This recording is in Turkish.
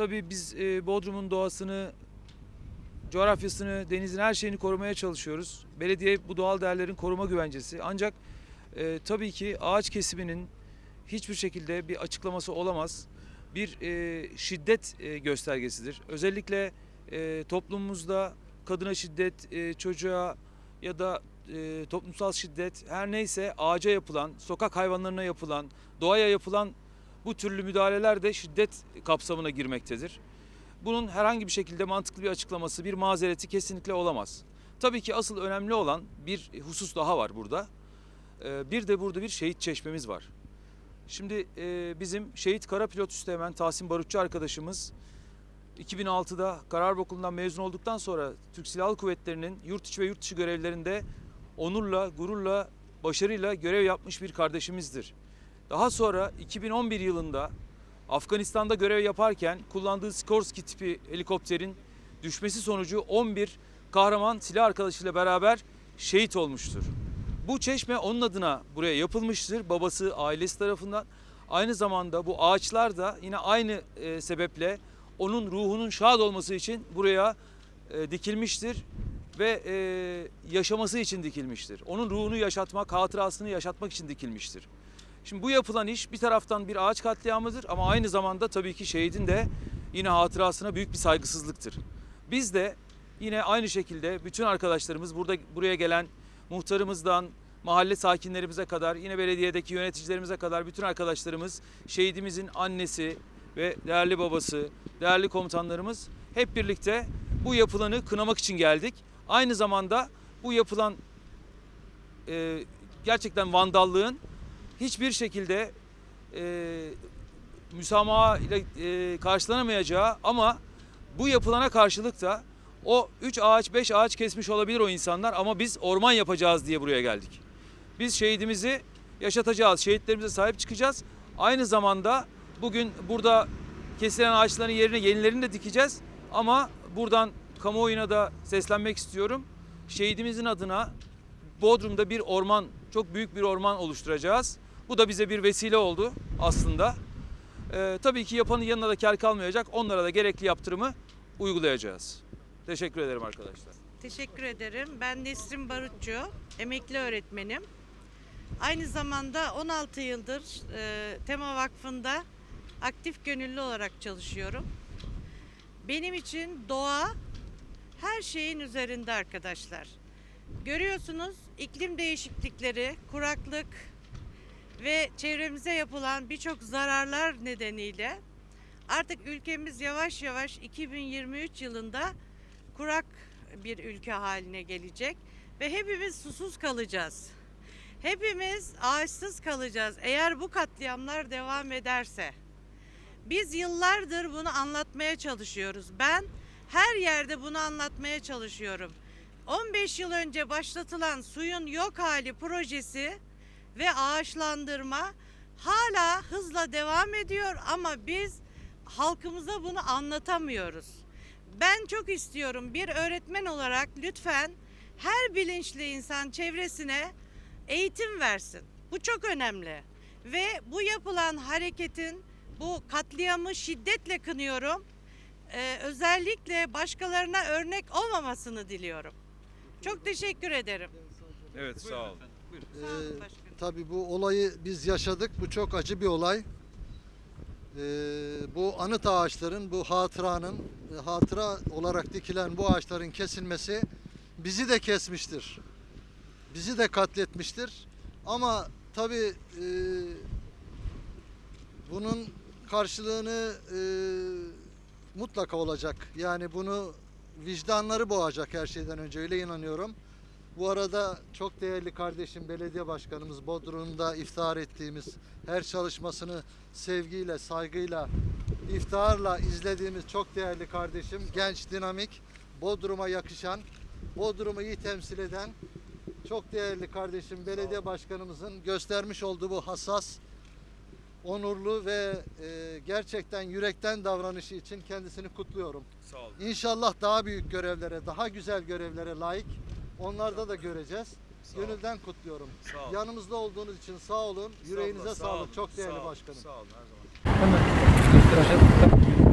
tabii biz e, Bodrum'un doğasını, coğrafyasını, denizin her şeyini korumaya çalışıyoruz. Belediye bu doğal değerlerin koruma güvencesi. Ancak e, tabii ki ağaç kesiminin hiçbir şekilde bir açıklaması olamaz. Bir e, şiddet e, göstergesidir. Özellikle e, toplumumuzda kadına şiddet, e, çocuğa ya da e, toplumsal şiddet her neyse ağaca yapılan, sokak hayvanlarına yapılan, doğaya yapılan bu türlü müdahaleler de şiddet kapsamına girmektedir. Bunun herhangi bir şekilde mantıklı bir açıklaması, bir mazereti kesinlikle olamaz. Tabii ki asıl önemli olan bir husus daha var burada. Ee, Bir de burada bir şehit çeşmemiz var. Şimdi e, bizim şehit kara pilot üsteğmen Tahsin Barutçu arkadaşımız 2006'da Kararp Okulu'ndan mezun olduktan sonra Türk Silahlı Kuvvetleri'nin yurt içi ve yurt dışı görevlerinde onurla, gururla, başarıyla görev yapmış bir kardeşimizdir. Daha sonra 2011 yılında Afganistan'da görev yaparken kullandığı Skorsky tipi helikopterin düşmesi sonucu 11 kahraman silah arkadaşıyla beraber şehit olmuştur. Bu çeşme onun adına buraya yapılmıştır. Babası, ailesi tarafından. Aynı zamanda bu ağaçlar da yine aynı e, sebeple onun ruhunun şad olması için buraya e, dikilmiştir ve e, yaşaması için dikilmiştir. Onun ruhunu yaşatmak, hatırasını yaşatmak için dikilmiştir. Şimdi bu yapılan iş bir taraftan bir ağaç katliamıdır ama aynı zamanda tabii ki şehidin de yine hatırasına büyük bir saygısızlıktır. Biz de yine aynı şekilde bütün arkadaşlarımız burada buraya gelen muhtarımızdan mahalle sakinlerimize kadar yine belediyedeki yöneticilerimize kadar bütün arkadaşlarımız şehidimizin annesi ve değerli babası, değerli komutanlarımız hep birlikte bu yapılanı kınamak için geldik. Aynı zamanda bu yapılan e, gerçekten vandallığın hiçbir şekilde e, müsamaha ile e, karşılanamayacağı ama bu yapılana karşılık da o 3 ağaç 5 ağaç kesmiş olabilir o insanlar ama biz orman yapacağız diye buraya geldik. Biz şehidimizi yaşatacağız, şehitlerimize sahip çıkacağız. Aynı zamanda bugün burada kesilen ağaçların yerine yenilerini de dikeceğiz. Ama buradan kamuoyuna da seslenmek istiyorum. Şehidimizin adına Bodrum'da bir orman, çok büyük bir orman oluşturacağız. Bu da bize bir vesile oldu aslında. Ee, tabii ki yapanın yanına da kar kalmayacak. Onlara da gerekli yaptırımı uygulayacağız. Teşekkür ederim arkadaşlar. Teşekkür ederim. Ben Nesrin Barutçu, emekli öğretmenim. Aynı zamanda 16 yıldır e, Tema Vakfı'nda aktif gönüllü olarak çalışıyorum. Benim için doğa her şeyin üzerinde arkadaşlar. Görüyorsunuz iklim değişiklikleri, kuraklık ve çevremize yapılan birçok zararlar nedeniyle artık ülkemiz yavaş yavaş 2023 yılında kurak bir ülke haline gelecek ve hepimiz susuz kalacağız. Hepimiz ağaçsız kalacağız eğer bu katliamlar devam ederse. Biz yıllardır bunu anlatmaya çalışıyoruz. Ben her yerde bunu anlatmaya çalışıyorum. 15 yıl önce başlatılan suyun yok hali projesi ve ağaçlandırma hala hızla devam ediyor ama biz halkımıza bunu anlatamıyoruz. Ben çok istiyorum bir öğretmen olarak lütfen her bilinçli insan çevresine eğitim versin. Bu çok önemli. Ve bu yapılan hareketin bu katliamı şiddetle kınıyorum. Ee, özellikle başkalarına örnek olmamasını diliyorum. Çok teşekkür ederim. Evet sağ olun. Sağ olun Ee, başkanım. Tabii bu olayı biz yaşadık. Bu çok acı bir olay. Ee, bu anıt ağaçların, bu hatıranın, e, hatıra olarak dikilen bu ağaçların kesilmesi bizi de kesmiştir. Bizi de katletmiştir. Ama tabii e, bunun karşılığını e, mutlaka olacak. Yani bunu vicdanları boğacak her şeyden önce öyle inanıyorum. Bu arada çok değerli kardeşim belediye başkanımız Bodrum'da iftihar ettiğimiz her çalışmasını sevgiyle, saygıyla, iftiharla izlediğimiz çok değerli kardeşim, genç, dinamik, Bodrum'a yakışan, Bodrum'u iyi temsil eden çok değerli kardeşim belediye başkanımızın göstermiş olduğu bu hassas, onurlu ve e, gerçekten yürekten davranışı için kendisini kutluyorum. Sağ olun. İnşallah daha büyük görevlere, daha güzel görevlere layık. Onlarda da göreceğiz. Sağ olun. Gönülden kutluyorum. Sağ olun. Yanımızda olduğunuz için sağ olun. Yüreğinize Sağ olun, sağlık. Çok değerli sağ olun, başkanım. Sağ olun her zaman.